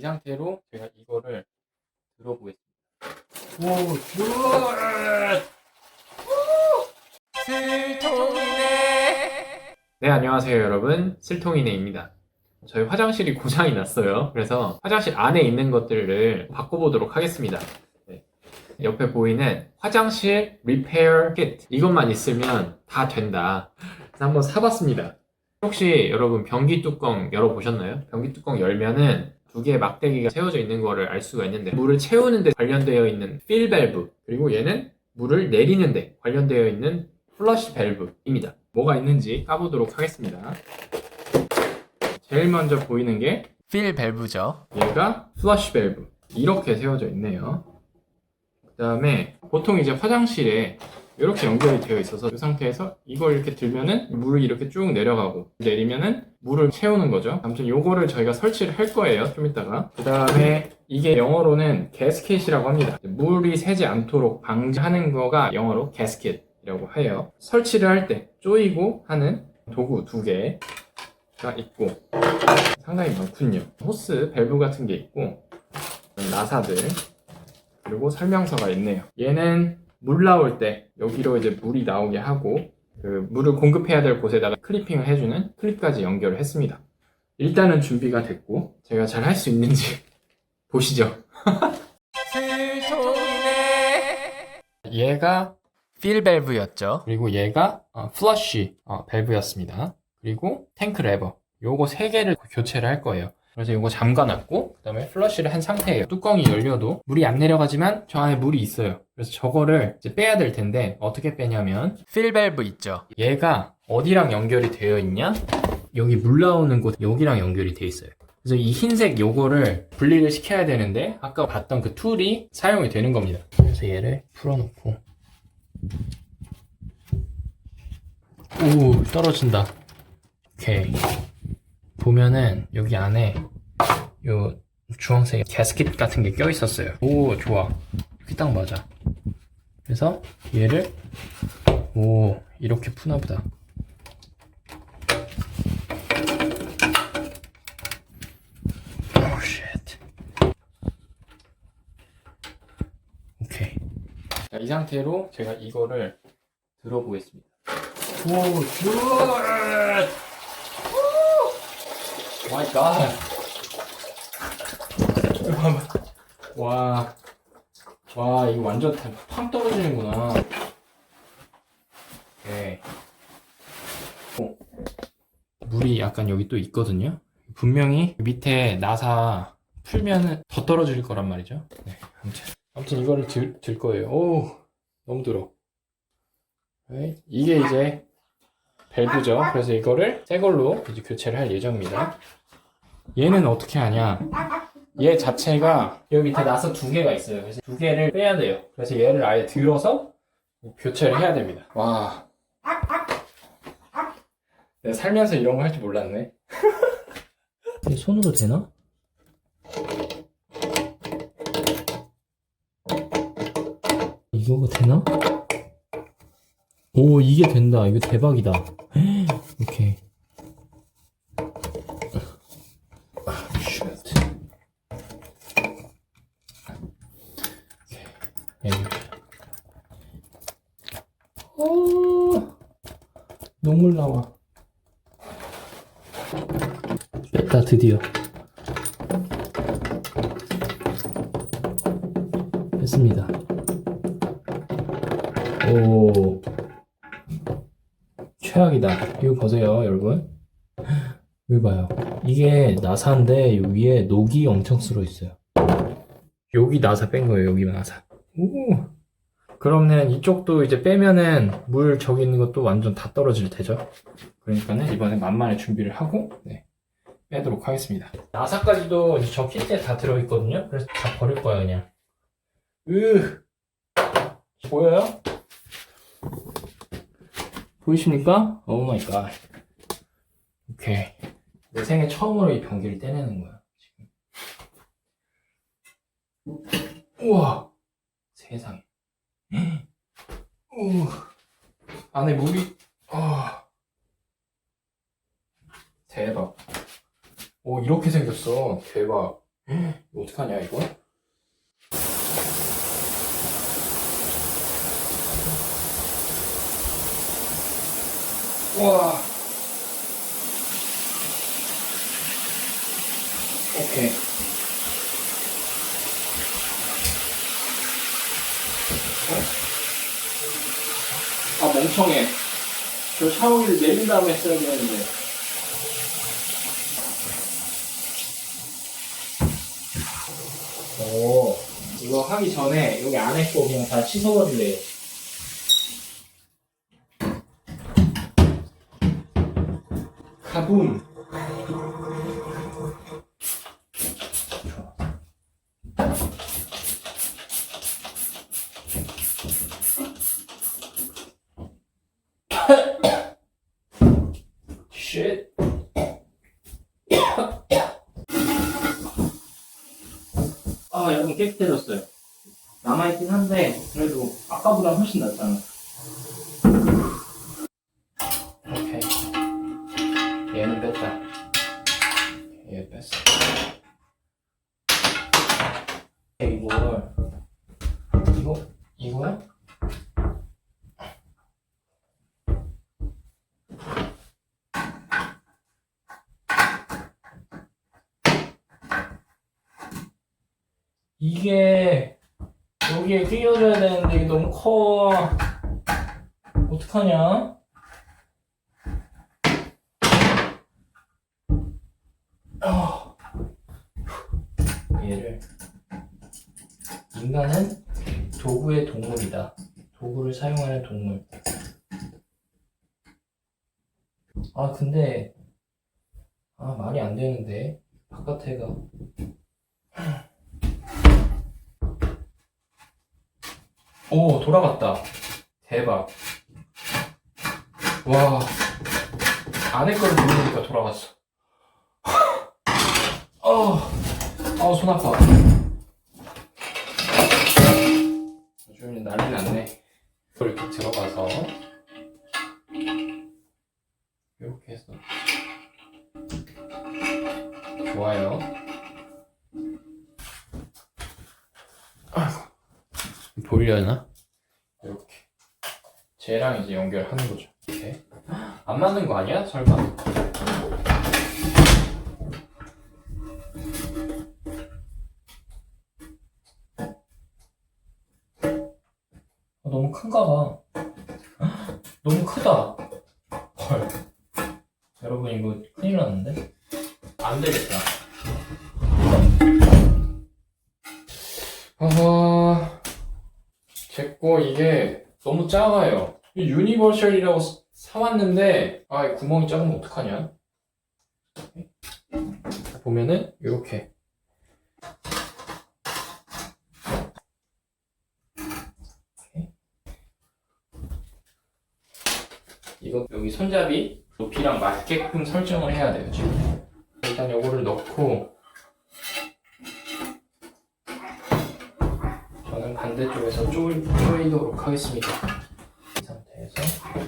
이 상태로 제가 이거를 들어보겠습니다. 오, 굿! 슬통이네. 네, 안녕하세요, 여러분. 슬통이네입니다. 저희 화장실이 고장이 났어요. 그래서 화장실 안에 있는 것들을 바꿔보도록 하겠습니다. 네. 옆에 보이는 화장실 리페어 키트. 이것만 있으면 다 된다. 그래서 한번 사봤습니다. 혹시 여러분 변기 뚜껑 열어보셨나요? 변기 뚜껑 열면은 두 개의 막대기가 세워져 있는 거를 알 수가 있는데 물을 채우는 데 관련되어 있는 필 밸브 그리고 얘는 물을 내리는 데 관련되어 있는 플러시 밸브입니다. 뭐가 있는지 까보도록 하겠습니다. 제일 먼저 보이는 게 필 밸브죠. 얘가 플러시 밸브 이렇게 세워져 있네요. 그 다음에 보통 이제 화장실에 이렇게 연결이 되어 있어서 이 상태에서 이걸 이렇게 들면은 물이 이렇게 쭉 내려가고 내리면은 물을 채우는 거죠. 아무튼 요거를 저희가 설치를 할 거예요. 좀 이따가. 그 다음에 이게 영어로는 게스켓이라고 합니다. 물이 새지 않도록 방지하는 거가 영어로 게스켓이라고 해요. 설치를 할때 쪼이고 하는 도구 두 개가 있고 상당히 많군요. 호스 밸브 같은 게 있고 나사들 그리고 설명서가 있네요. 얘는 물 나올 때 여기로 이제 물이 나오게 하고 그 물을 공급해야 될 곳에다가 클리핑을 해주는 클립까지 연결을 했습니다. 일단은 준비가 됐고 제가 잘 할 수 있는지 보시죠. 얘가 필 밸브였죠. 그리고 얘가 어, 플러쉬 어, 밸브였습니다. 그리고 탱크 레버 요거 세 개를 교체를 할 거예요. 그래서 요거 잠가놨고 그 다음에 플러쉬를 한 상태예요. 뚜껑이 열려도 물이 안 내려가지만 저 안에 물이 있어요. 그래서 저거를 이제 빼야 될 텐데 어떻게 빼냐면 필 밸브 있죠. 얘가 어디랑 연결이 되어 있냐? 여기 물 나오는 곳 여기랑 연결이 되어 있어요. 그래서 이 흰색 요거를 분리를 시켜야 되는데 아까 봤던 그 툴이 사용이 되는 겁니다. 그래서 얘를 풀어놓고 오 떨어진다. 오케이 보면은 여기 안에 요 주황색 게스킷 같은 게 껴 있었어요. 오 좋아 이렇게 딱 맞아. 그래서 얘를 오 이렇게 푸나 보다. 이 상태로 제가 이거를 들어보겠습니다. 오, 굿! 오 마이 갓. 와. 와, 이거 완전 다팡 떨어지는구나. 오케이. 어. 물이 약간 여기 또 있거든요. 분명히 밑에 나사 풀면은 더 떨어질 거란 말이죠. 네, 아무튼. 아무튼 이거를 들, 들 거예요. 오, 너무 들어. 네, 이게 이제 밸브죠. 그래서 이거를 새 걸로 이제 교체를 할 예정입니다. 얘는 어떻게 하냐? 얘 자체가 여기 밑에 나사 두 개가 있어요. 그래서 두 개를 빼야 돼요. 그래서 얘를 아예 들어서 교체를 해야 됩니다. 와. 내가 살면서 이런 거 할 줄 몰랐네. 손으로 되나? 이거가 되나? 오, 이게 된다. 이거 대박이다. 오케이. 아, 쉣. 오케이. 오, 눈물 나와. 뺐다, 드디어. 했습니다. 오. 최악이다. 이거 보세요, 여러분. 여기 봐요. 이게 나사인데, 요 위에 녹이 엄청 쓸어 있어요. 여기 나사 뺀 거예요, 여기 나사. 오. 그러면 이쪽도 이제 빼면은 물 저기 있는 것도 완전 다 떨어질 테죠. 그러니까는 이번에 만만히 준비를 하고, 네. 빼도록 하겠습니다. 나사까지도 저 키트에 다 들어있거든요. 그래서 다 버릴 거야, 그냥. 으 보여요? 보이십니까? 오 마이 갓. 오케이. 내 생애 처음으로 이 변기를 떼내는 거야, 지금. 우와! 세상에. 우 안에 물이, 아. 대박. 오, 이렇게 생겼어. 대박. 어떡하냐, 이거? 와. 오케이. 어? 아, 멍청해. 저 샤워기를 내린 다음에 써야 되는데. 오, 이거 하기 전에 여기 안에 거 그냥 다 씻어버릴래요. 가붐. 쉣. 아, 여러분 깨끗해졌어요. 남아있긴 한데, 그래도 아까보다 훨씬 낫잖아. 오케이. 얘는 뺐다. 얘 뺐어. 이걸, 이거, 이거야? 이게 여기에 끼워줘야 되는데 이게 너무 커. 어떡하냐? 아. 얘를 인간은 도구의 동물이다. 도구를 사용하는 동물. 아 근데 아 말이 안 되는데 바깥에가 오, 돌아갔다. 대박. 와. 안에 거를 누르니까 돌아갔어. 어, 어, 손 아파. 요즘에 난리 났네. 이렇게 들어가서. 이렇게 해서. 좋아요. 보이려나? 이렇게 쟤랑 이제 연결하는 거죠 이렇게 안 맞는 거 아니야? 설마? 아, 너무 큰가 봐 너무 크다 헐 여러분 이거 큰일 났는데? 안 되겠다 아... 제거 이게 너무 작아요. 이 유니버셜이라고 사- 사왔는데 아, 이 구멍이 작으면 어떡하냐? 보면은 이렇게 이거 여기 손잡이 높이랑 맞게끔 설정을 해야 돼요 지금. 일단 요거를 넣고 저는 반대쪽에서 쪼이, 쪼이도록 하겠습니다. 이 상태에서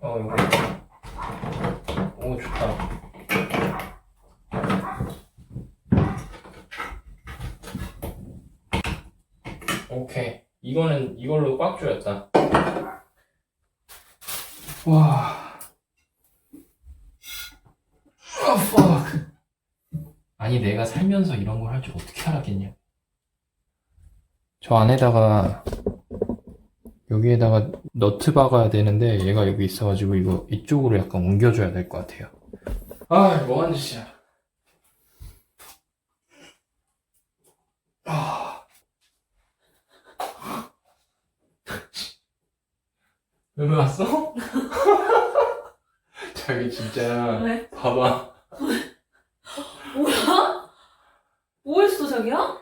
어 이거 오 좋다. 오케 이 이거는 이걸로 꽉 조였다. 와. 아, fuck. 아니 내가 살면서 이런 걸 할 줄 어떻게 알았겠냐 저 안에다가 여기에다가 너트 박아야 되는데 얘가 여기 있어가지고 이거 이쪽으로 약간 옮겨줘야 될 것 같아요 아 뭐하는 짓이야 아. 왜 왔어? 자기 진짜 왜? 봐봐 뭐야? 뭐 했어, 자기야?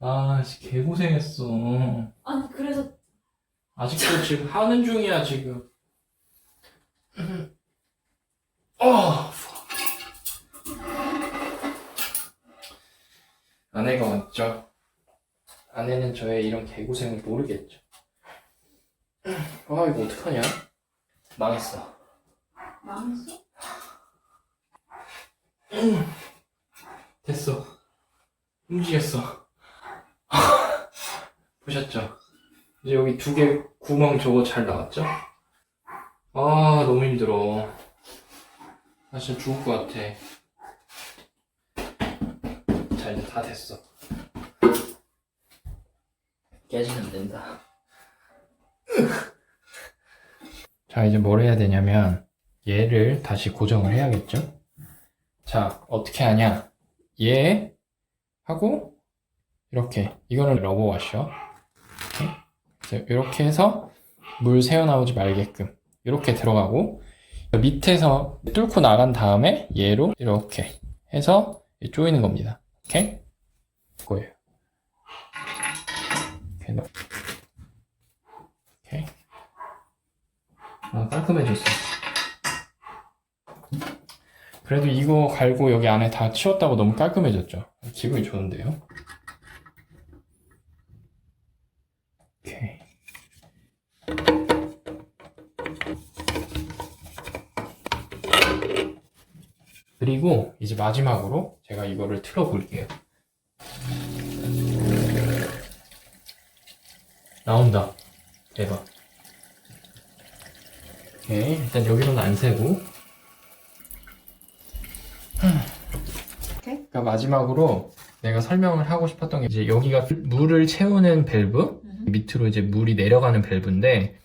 아, 씨, 개고생했어. 아니, 그래서, 아직도 지금 하는 중이야, 지금. 어! 아내가 왔죠. 아내는 저의 이런 개고생을 모르겠죠. 아, 이거 어떡하냐? 망했어. 망했어? 됐어. 움직였어. 보셨죠? 이제 여기 두 개 구멍 저거 잘 나왔죠? 아, 너무 힘들어. 나 진짜 죽을 것 같아. 자, 이제 다 됐어. 깨지면 안 된다. 자, 이제 뭘 해야 되냐면, 얘를 다시 고정을 해야겠죠? 자, 어떻게 하냐? 얘 하고, 이렇게. 이거는 러버 와셔. 이렇게. 이렇게 해서 물 새어 나오지 말게끔. 이렇게 들어가고, 밑에서 뚫고 나간 다음에 얘로 이렇게 해서 조이는 겁니다. 오케이? 그거예요. 이렇게 넣- 오케이. 아, 깔끔해졌어. 그래도 이거 갈고 여기 안에 다 치웠다고 너무 깔끔해졌죠? 기분이 좋은데요? 오케이. 그리고 이제 마지막으로 제가 이거를 틀어 볼게요. 나온다. 대박. 오케이. 일단 여기로는 안 세고. 그러니까 마지막으로 내가 설명을 하고 싶었던 게 이제 여기가 물을 채우는 밸브 밑으로 이제 물이 내려가는 밸브인데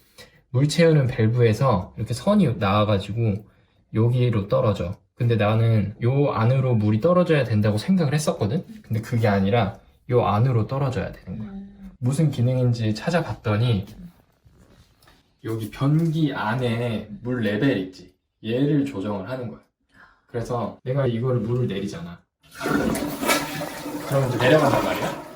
물 채우는 밸브에서 이렇게 선이 나와가지고 여기로 떨어져. 근데 나는 요 안으로 물이 떨어져야 된다고 생각을 했었거든. 근데 그게 아니라 요 안으로 떨어져야 되는 거야. 무슨 기능인지 찾아봤더니 여기 변기 안에 물 레벨 있지. 얘를 조정을 하는 거야. 그래서 내가 이거를 물을 내리잖아. 그러면 이제 내려간단 말이야.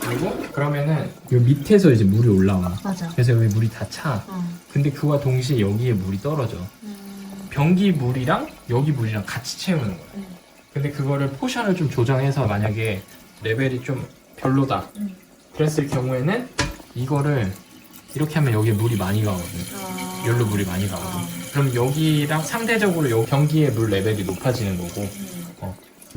그리고 그러면은 요 밑에서 이제 물이 올라와. 맞아. 그래서 여기 물이 다 차. 어. 근데 그와 동시에 여기에 물이 떨어져. 변기 물이랑 여기 물이랑 같이 채우는 거야. 음. 근데 그거를 포션을 좀 조정해서 만약에 레벨이 좀 별로다. 음. 그랬을 경우에는 이거를 이렇게 하면 여기에 물이 많이 가거든. 아. 여기로 물이 많이 가거든. 그럼 여기랑 상대적으로 요 변기의 물 레벨이 높아지는 거고 음.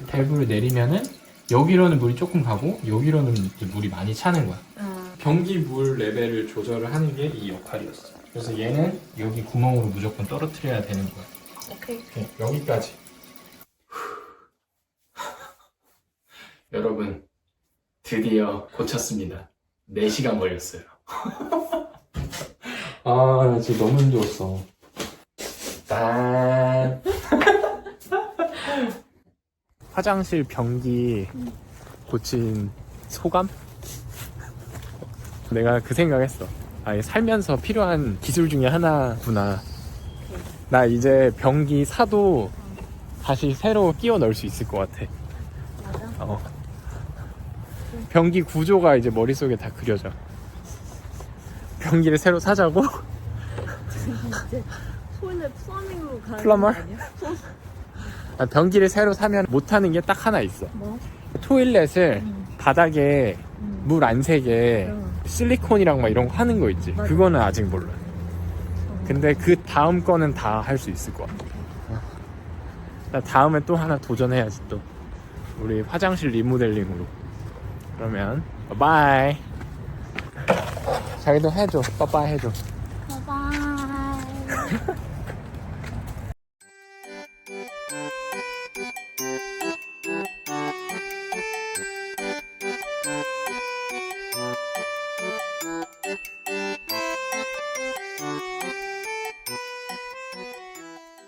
밸브를 내리면은 여기로는 물이 조금 가고 여기로는 물이 많이 차는 거야. 아. 변기 물 레벨을 조절을 하는 게 이 역할이었어. 그래서 얘는 여기 구멍으로 무조건 떨어뜨려야 되는 거야. 오케이. 오케이, 여기까지. 여러분, 드디어 고쳤습니다. 4시간 걸렸어요. 아, 나 지금 너무 힘들었어. 짠. 화장실 변기 고친 소감? 내가 그 생각했어. 아, 살면서 필요한 기술 중에 하나구나. 나 이제 변기 사도 다시 새로 끼워 넣을 수 있을 것 같아. 맞아. 어. 변기 구조가 이제 머릿속에 다 그려져. 변기를 새로 사자고? 손을 플러밍으로 가는 플러머? 거 아니야? 아, 변기를 새로 사면 못하는 게 딱 하나 있어. 뭐? 토일렛을 음. 바닥에 음. 물 안 새게 응. 실리콘이랑 막 이런 거 하는 거 있지. 맞아. 그거는 아직 몰라. 근데 그 다음 거는 다 할 수 있을 것 같아. 나 다음에 또 하나 도전해야지 또. 우리 화장실 리모델링으로. 그러면 바이. 자기도 해줘. 빠빠이 해줘. 바이